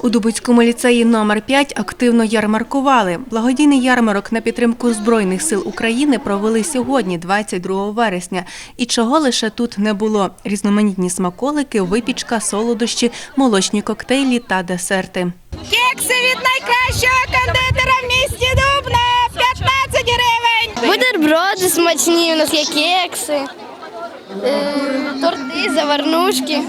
У Дубицькому ліцеї номер 5 активно ярмаркували. Благодійний ярмарок на підтримку Збройних сил України провели сьогодні, 22 вересня. І чого лише тут не було: різноманітні смаколики, випічка, солодощі, молочні коктейлі та десерти. Кекси від найкращого кондитера в місті Дубна 15 гривень. Бутерброди смачні, у нас є кекси, е, торти, заварнушки.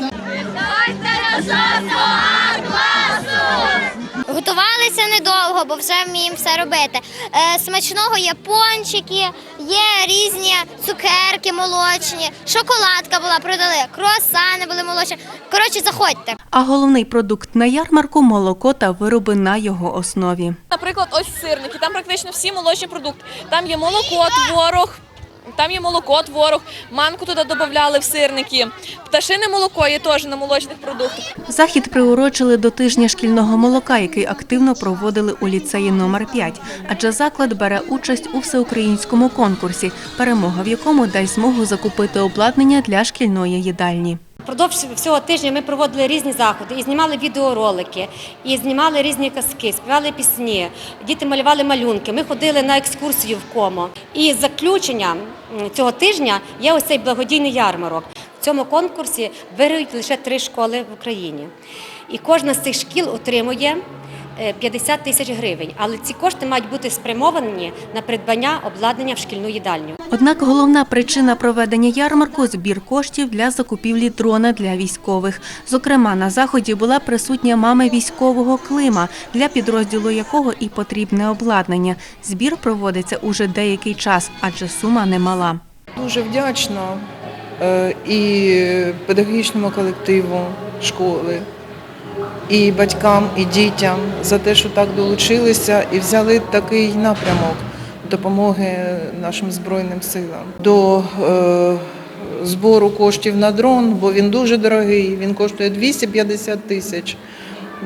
Готувалися недовго, бо вже вміємо все робити. Е, смачного є пончики, є різні цукерки молочні, шоколадка була, продали, круасани були молочні. Коротше, заходьте. А головний продукт на ярмарку молоко та вироби на його основі. Наприклад, ось сирники. Там практично всі молочні продукти. Там є молоко, творог. Там є молоко, творог, манку туди додавали в сирники. Пташине молоко є теж на молочних продуктах. Захід приурочили до тижня шкільного молока, який активно проводили у ліцеї номер 5 адже заклад бере участь у всеукраїнському конкурсі, перемога в якому дасть змогу закупити обладнання для шкільної їдальні. Впродовж всього тижня ми проводили різні заходи і знімали відеоролики, і знімали різні казки, співали пісні. Діти малювали малюнки. Ми ходили на екскурсію в комо. І заключення м, цього тижня є ось цей благодійний ярмарок. В цьому конкурсі виграють лише три школи в Україні. І кожна з цих шкіл отримує 50 тисяч гривень. Але ці кошти мають бути спрямовані на придбання обладнання в шкільну їдальню. Однак головна причина проведення ярмарку збір коштів для закупівлі дрона для військових. Зокрема, на заході була присутня мама військового Клима, для підрозділу якого і потрібне обладнання. Збір проводиться уже деякий час, адже сума немала. Дуже вдячна е, і педагогічному колективу школи, і батькам, і дітям за те, що так долучилися і взяли такий напрямок допомоги нашим Збройним силам. До е, збору коштів на дрон, бо він дуже дорогий, він коштує 250 тисяч.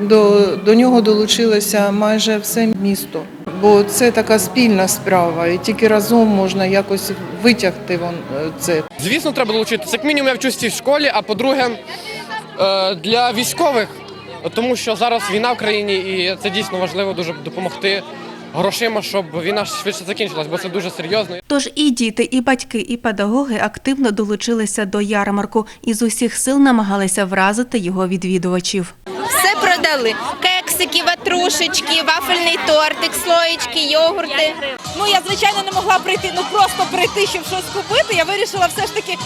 До, до нього долучилося майже все місто, бо це така спільна справа, і тільки разом можна якось витягти вон, е, це. Звісно, треба долучитися. Як мінімум, я вчусь в школі, а по-друге, е, для військових, тому що зараз війна в країні, і це дійсно важливо дуже допомогти грошима, щоб війна швидше закінчилась, бо це дуже серйозно. Тож і діти, і батьки, і педагоги активно долучилися до ярмарку і з усіх сил намагалися вразити його відвідувачів. Все продали. Кексики, ватрушечки, вафельний тортик, слоєчки, йогурти. Ну я звичайно не могла прийти, ну просто прийти, щоб щось купити. Я вирішила все ж таки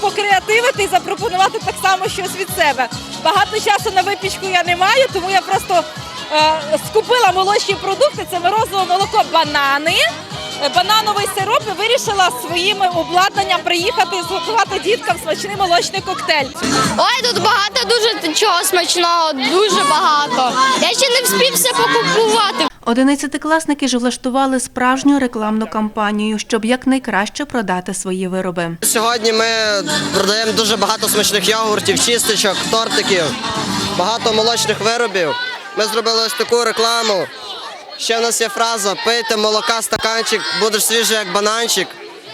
покреативити і запропонувати так само щось від себе. Багато часу на випічку я не маю, тому я просто е, скупила молочні продукти. Це морозове молоко, банани. Банановий сироп і вирішила своїм обладнанням приїхати і зготувати діткам смачний молочний коктейль. Ой, тут багато дуже чого смачного, дуже багато. Я ще не встиг все покупувати. Одинадцятикласники ж влаштували справжню рекламну кампанію, щоб якнайкраще продати свої вироби. Сьогодні ми продаємо дуже багато смачних йогуртів, чисточок, тортиків, багато молочних виробів. Ми зробили ось таку рекламу. Ще в нас є фраза пийте молока, стаканчик, будеш свіжий як бананчик.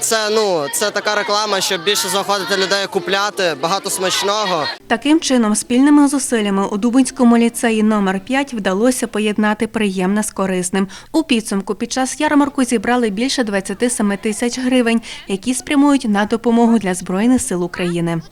Це ну це така реклама, щоб більше заходити людей купляти, багато смачного. Таким чином, спільними зусиллями у Дубинському ліцеї номер 5 вдалося поєднати приємне з корисним. У підсумку під час ярмарку зібрали більше 27 тисяч гривень, які спрямують на допомогу для Збройних сил України.